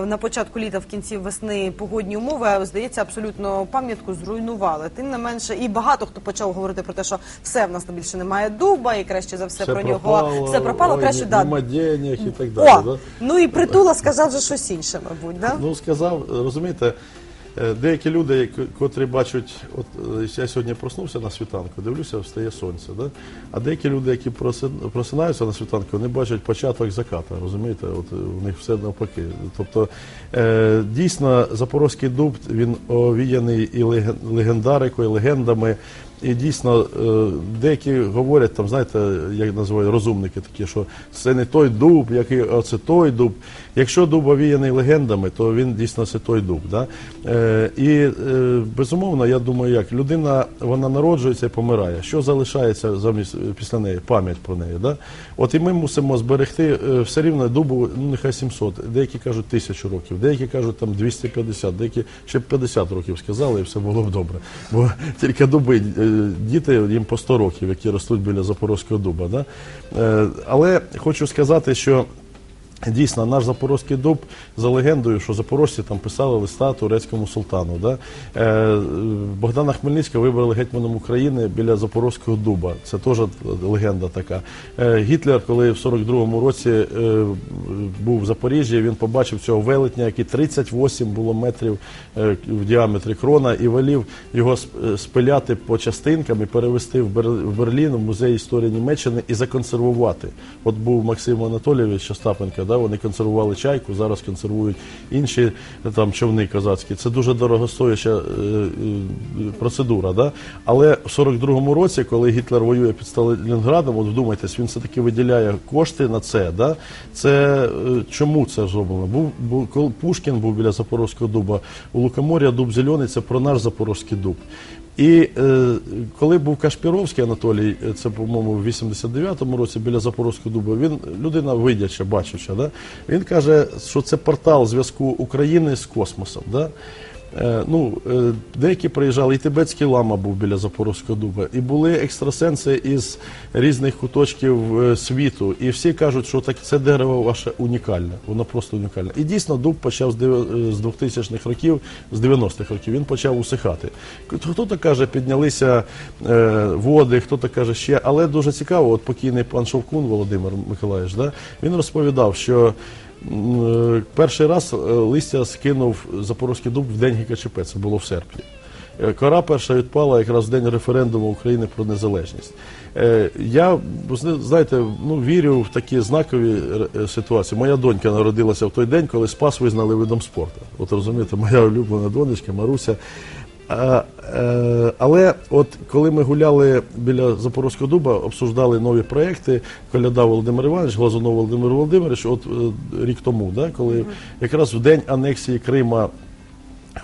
На початку літа, в кінці весни погодні умови, здається, абсолютно пам'ятку зруйнували. Тим не менше, і багато хто почав говорити про те, що все в нас більше немає дуба, і краще за все, про нього все пропало. ой, краще да. і так далі. О, да? ну і притула сказав же щось інше, мабуть, да? Ну, сказав, розумієте, деякі люди, які- котрі бачать, от е, я сьогодні проснувся на світанку, дивлюся, встає сонце. Да? А деякі люди, які проси- просинаються на світанку, вони бачать початок заката, розумієте? От е, у них все навпаки. Тобто, е, дійсно, Запорозький дуб, він овіяний і леген- легендарикою, легендами. І дійсно, е, деякі говорять, там, знаєте, як називають розумники такі, що це не той дуб, який, це той дуб. Якщо дуб овіяний легендами, то він дійсно це той дуб. Да? Е, і е, безумовно, я думаю, як людина вона народжується і помирає. Що залишається замість після неї? Пам'ять про неї. Да? От і ми мусимо зберегти все рівно дубу, ну нехай 700, деякі кажуть тисячу років, деякі кажуть там 250, деякі ще б 50 років сказали, і все було б добре. Бо тільки дуби, діти їм по 100 років, які ростуть біля Запорозького дуба. Да? Е, Але хочу сказати, що Дійсно, наш запорозький дуб за легендою, що запорожці там писали листа турецькому султану. Да? Е, Богдана Хмельницького вибрали гетьманом України біля запорозького дуба. Це теж легенда така. Е, Гітлер, коли в 42-му році е, був в Запоріжжі, він побачив цього велетня, який 38 було метрів е, в діаметрі крона, і велів його спиляти по частинкам і перевести в Бер- в Берлін, в музей історії Німеччини і законсервувати. От був Максим Анатолійович Остапенко, да, вони консервували чайку, зараз консервують інші там човни козацькі. Це дуже дорогостояща е, е, процедура. Да? Але в 42-му році, коли Гітлер воює під Сталінградом, от вдумайтесь, він все-таки виділяє кошти на це. Да? Це е, чому це зроблено? Був, був коли Пушкін був біля Запорозького дуба. У Лукомор'я дуб зелений це про наш Запорозький дуб. І е, коли був Кашпіровський Анатолій, це, по-моєму, в 89-му році біля Запорозького дуба, він людина видяча, бачуча, да? Він каже, що це портал зв'язку України з космосом. Да? Е, ну, е, деякі приїжджали, і тибетський лама був біля Запорозького дуба, і були екстрасенси із різних куточків е, світу. І всі кажуть, що так це дерево ваше унікальне, воно просто унікальне. І дійсно дуб почав з дев- е, з 2000-х років, з 90-х років, він почав усихати. Хто-то каже, піднялися води, хто-то каже ще. Але дуже цікаво, от покійний пан Шовкун Володимир Миколаївич, да, він розповідав, що перший раз е, листя скинув Запорозький дуб в день ГКЧП, це було в серпні. Е, Кора перша відпала якраз в день референдуму України про незалежність. Е, Я знаєте, ну вірю в такі знакові е, ситуації. Моя донька народилася в той день, коли Спас визнали видом спорту. От розумієте, моя улюблена донечка Маруся. А, е, але от коли ми гуляли біля Запорозького дуба, обсуждали нові проекти, Коляда Володимир Іванович, Глазунов Володимир Володимирович, от е, рік тому, да, коли якраз в день анексії Крима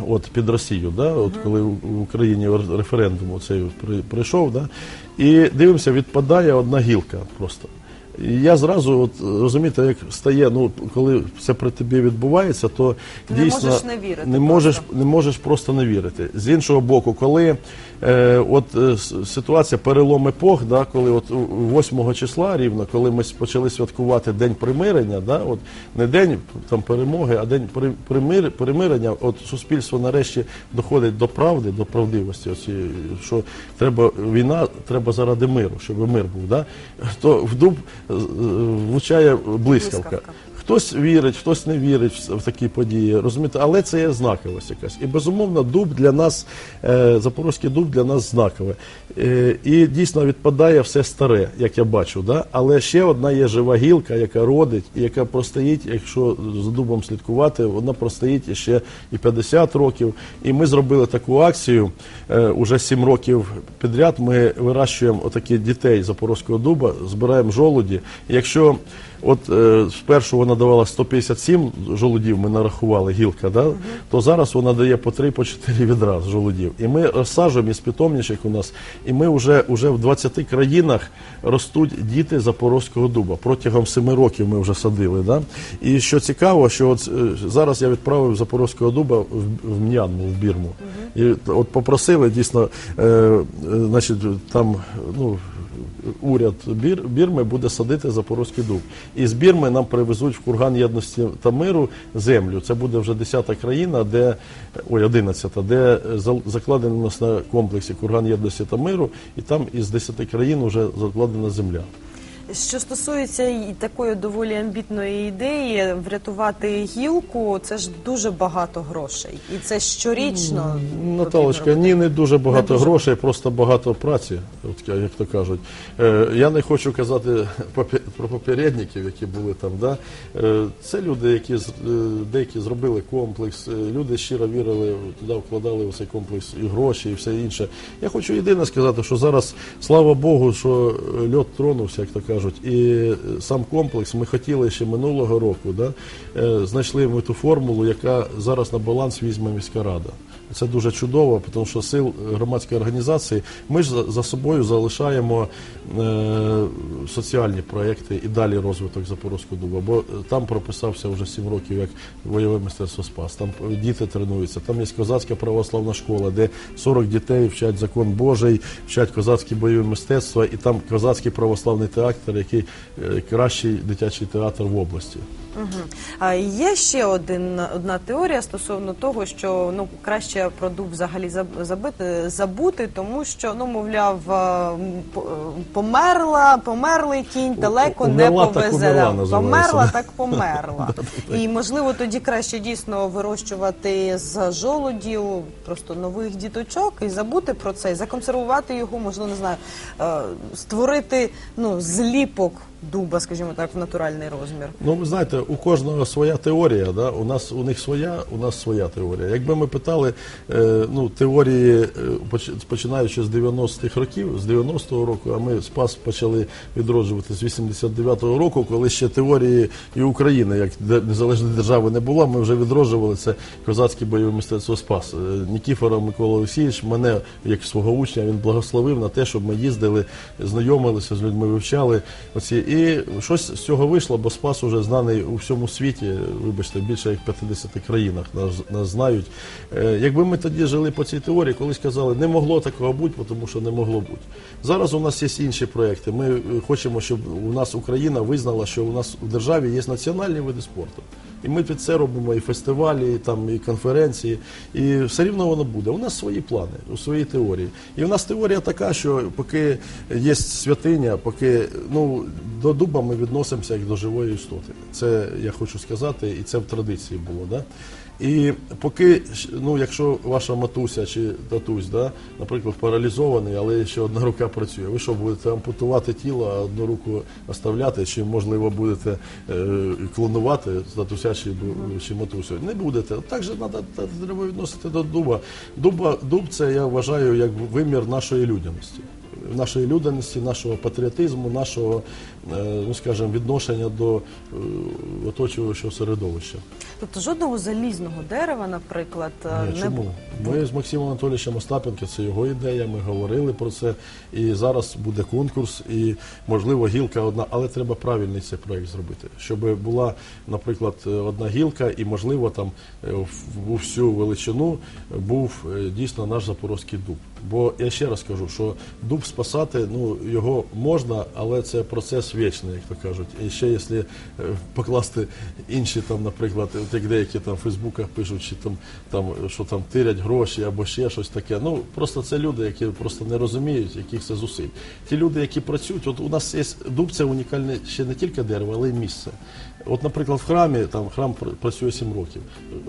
от під Росію, да, от коли в Україні референдум цей при- прийшов, да, і дивимося, відпадає одна гілка просто. І я зразу, от розумієте, як стає, ну коли все при тобі відбувається, то Не дійсно можеш не вірити не можеш, не можеш просто не вірити. З іншого боку, коли е, от е, ситуація перелом епох, да, коли от у- 8 числа рівно, коли ми почали святкувати день примирення, да, от не день там перемоги, а день при- примир, примирення, от суспільство нарешті доходить до правди, до правдивості, оці, що треба війна, треба заради миру, щоб мир був. Да, то в дуб влучає блискавка. Блискавка. Хтось вірить, хтось не вірить в, такі події, розумієте, але це є знаковість якась. І безумовно, дуб для нас, е, запорозький дуб для нас знакове. Е, і дійсно відпадає все старе, як я бачу. Да? Але ще одна є жива гілка, яка родить, і яка простоїть, якщо за дубом слідкувати, вона простоїть ще і 50 років. І ми зробили таку акцію е, уже 7 років підряд. Ми вирощуємо отакі дітей запорозького дуба, збираємо жолуді. Якщо От спершу вона давала 157 жолудів, ми нарахували гілка, да? то зараз вона дає по 3 по 4 відра з жолудів. І ми розсаджуємо із питомничок у нас, і ми вже, вже в 20 країнах ростуть діти запорозького дуба. Протягом 7 років ми вже садили. Да? І що цікаво, що от, е, зараз я відправив запорозького дуба в, в М'янму, в Бірму. І от попросили дійсно, е, е, значить, там, ну. уряд Бір, Бірми буде садити запорозький дуб. І з Бірми нам привезуть в курган єдності та миру землю. Це буде вже 10-та країна, де ой, 11-та, де е, закладено у нас на комплексі курган єдності та миру, і там із 10 країн вже закладена земля. Що стосується і такої доволі амбітної ідеї врятувати гілку, це ж дуже багато грошей, і це щорічно. Наталочка, ні, не дуже багато дуже грошей, просто багато праці, як то кажуть. Е, я не хочу казати про попередників, які були там. Да? Е, це люди, які з- е, деякі зробили комплекс, люди щиро вірили, туди вкладали в цей комплекс і гроші, і все інше. Я хочу єдине сказати, що зараз, слава Богу, що льот тронувся, як то кажуть, і е, сам комплекс ми хотіли ще минулого року, да? е, знайшли ми ту формулу, яка зараз на баланс візьме міська рада. Це дуже чудово, тому що сил громадської організації ми ж за, собою залишаємо е, соціальні проекти і далі розвиток Запорозького дуба. Бо е, там прописався вже 7 років як бойове мистецтво спас. Там е, діти тренуються. Там є козацька православна школа, де 40 дітей вчать закон Божий, вчать козацькі бойові мистецтва, і там козацький православний театр, який е, кращий дитячий театр в області. Мгм. А є ще один одна теорія стосовно того, що ну краще про дуб взагалі заб- забити забути, тому що ну мовляв е, е, померла, померлий кінь далеко не умерла, так повезе. умерла, Померла, так померла. І можливо тоді краще дійсно вирощувати з жолудів просто нових діточок і забути про це, і законсервувати його, можливо, не знаю, е, створити ну зліпок дуба, скажімо так, в натуральний розмір. Ну, ви знаєте, у кожного своя теорія, да? у нас у них своя, у нас своя теорія. Якби ми питали е, ну, теорії, е, починаючи з 90-х років, з 90-го року, а ми спас почали відроджувати з 89-го року, коли ще теорії і України, як незалежної держави не було, ми вже відроджували це козацьке бойове мистецтво спас. Е, Нікіфоров Микола Олексійович мене, як свого учня, він благословив на те, щоб ми їздили, знайомилися з людьми, вивчали оці. І щось з цього вийшло, бо спас уже знаний у всьому світі. Вибачте, більше як в 50 країнах нас, нас знають. Е, Якби ми тоді жили по цій теорії, колись казали, не могло такого бути, тому що не могло бути. Зараз у нас є інші проекти. Ми е, хочемо, щоб у нас Україна визнала, що у нас у державі є національні види спорту. І ми під це робимо і фестивалі, і, там, і конференції, і все рівно воно буде. У нас свої плани, у своїй теорії. І в нас теорія така, що поки є святиня, поки ну, до дуба ми відносимося як до живої істоти. Це я хочу сказати, і це в традиції було. Да? І поки, ну, якщо ваша матуся чи татусь, да, наприклад, паралізований, але ще одна рука працює, ви що будете ампутувати тіло, а одну руку оставляти, чи можливо будете е, клонувати татуся чи, чи матусю? Не будете. Так же та- треба відносити до дуба. Дуба. Дуб це я вважаю як вимір нашої людяності. Нашої людяності, нашого патріотизму, нашого, ну скажімо, відношення до е, оточуючого середовища. Тобто жодного залізного дерева, наприклад, е, Ні, не чому? Ми з Максимом Анатолійовичем Остапенко, це його ідея, ми говорили про це. І зараз буде конкурс, і можливо гілка одна, але треба правильний цей проект зробити. Щоб була, наприклад, одна гілка, і можливо там е, в- у всю величину був е, дійсно наш запорозький дуб. Бо я ще раз кажу, що дуб спасати, ну його можна, але це процес вічний, як то кажуть. І ще якщо е, покласти інші там, наприклад, от як деякі там в Фейсбуках пишуть, чи там, там що там тирять гроші або ще щось таке. Ну просто це люди, які просто не розуміють, яких це зусиль. Ті люди, які працюють, от у нас є дуб, це унікальне ще не тільки дерево, але й місце. От, наприклад, в храмі там храм працює 7 років.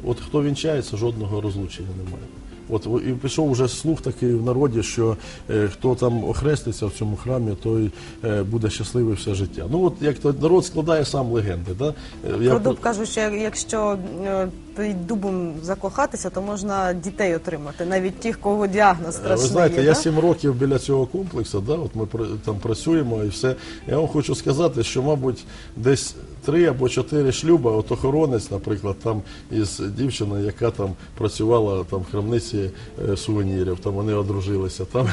От хто вінчається, жодного розлучення немає. От і пішов вже слух такий в народі, що е, хто там охреститься в цьому храмі, той е, буде щасливий все життя. Ну от як то народ складає сам легенди. Да? Е, Про дуб кажуть, що якщо е, під дубом закохатися, то можна дітей отримати, навіть тих, кого діагноз Е, страшний. Ви знаєте, є, я да? сім років біля цього комплексу, да, от ми там працюємо і все. Я вам хочу сказати, що, мабуть, десь три або чотири шлюба, от охоронець, наприклад, там із дівчиною, яка там працювала там в крамниці е, сувенірів, там вони одружилися. Там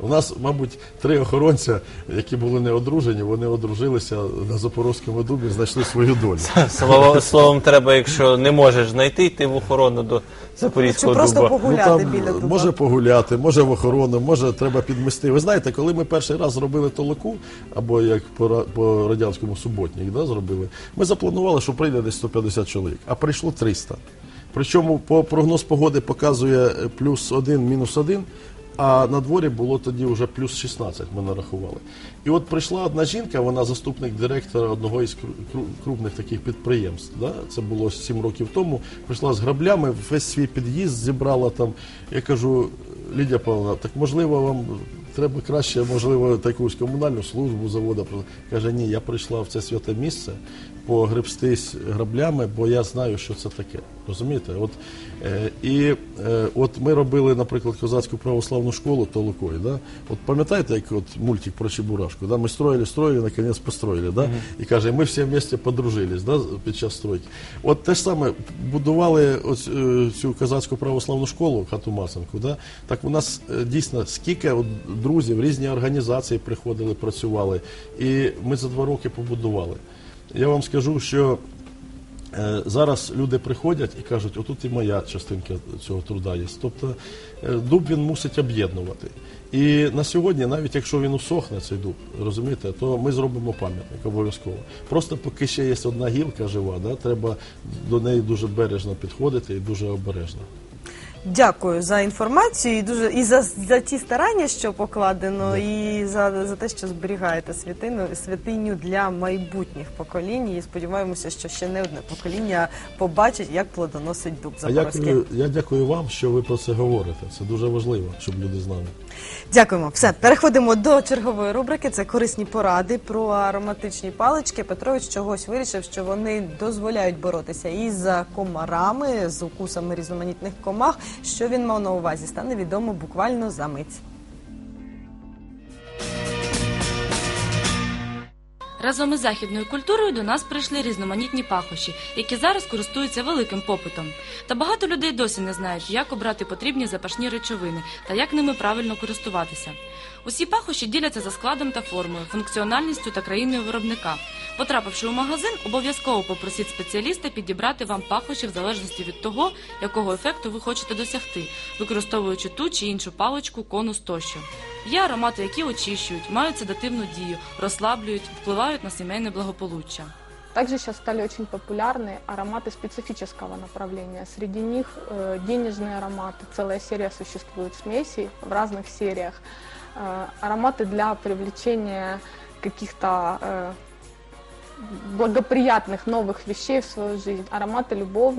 у нас, мабуть, три охоронця, які були не одружені, вони одружилися на Запорозькому дубі, знайшли свою долю. Словом, словом, треба, якщо не можеш знайти, йти в охорону до Чи Запорізького просто дуба. погуляти Ну, там, біля дуба? Може погуляти, може в охорону, може треба підмести. Ви знаєте, коли ми перший раз зробили толоку, або як по, ра- по радянському суботник, да, зробили, ми запланували, що прийде десь 150 чоловік, а прийшло 300. Причому по прогноз погоди показує е, плюс один, мінус один. А на дворі було тоді вже плюс 16, ми нарахували. І от прийшла одна жінка, вона заступник директора одного із кру- кру- крупних таких підприємств. Да? Це було 7 років тому. Прийшла з граблями, весь свій під'їзд зібрала там. Я кажу, Лідія Павловна, так можливо вам треба краще, можливо, таку комунальну службу заводу. Каже, ні, я прийшла в це святе місце погребстись граблями, бо я знаю, що це таке. Розумієте? От, е, і е, от ми робили, наприклад, козацьку православну школу Толокой. Да? От пам'ятаєте, як от мультик про Чебурашку? Да? Ми строїли, строїли, наконець построїли. Да? І каже, ми всі вместе подружились да? під час стройки. От те ж саме будували ось, е, цю козацьку православну школу хату Масенку. Да? Так у нас е, дійсно скільки от, друзів, різні організації приходили, працювали. І ми за два роки побудували. Я вам скажу, що Е, Зараз люди приходять і кажуть, отут і моя частинка цього труда є. Тобто е, дуб він мусить об'єднувати. І на сьогодні, навіть якщо він усохне, цей дуб, розумієте, то ми зробимо пам'ятник обов'язково. Просто поки ще є одна гілка жива, да, треба до неї дуже бережно підходити і дуже обережно. Дякую за інформацію і дуже і за, за ті старання, що покладено, і за, за те, що зберігаєте святину святиню для майбутніх поколінь. І сподіваємося, що ще не одне покоління побачить, як плодоносить дуб А я, запорозький. я дякую вам, що ви про це говорите. Це дуже важливо, щоб люди знали. Дякуємо. Все, переходимо до чергової рубрики. Це корисні поради про ароматичні палички. Петрович чогось вирішив, що вони дозволяють боротися із комарами, з укусами різноманітних комах. Що він мав на увазі, стане відомо буквально за мить. Разом із західною культурою до нас прийшли різноманітні пахощі, які зараз користуються великим попитом. Та багато людей досі не знають, як обрати потрібні запашні речовини та як ними правильно користуватися. Усі пахощі діляться за складом та формою, функціональністю та країною виробника. Потрапивши у магазин, обов'язково попросіть спеціаліста підібрати вам пахощі в залежності від того, якого ефекту ви хочете досягти, використовуючи ту чи іншу паличку, конус тощо. Є аромати, які очищують, мають седативну дію, розслаблюють, впливають на сімейне благополуччя. Также сейчас стали очень популярны ароматы специфического направления. Среди них э, денежные ароматы, целая серия существует смесей в разных сериях. Э, ароматы для привлечения каких-то э, благоприятных новых вещей в свою жизнь, ароматы любовные.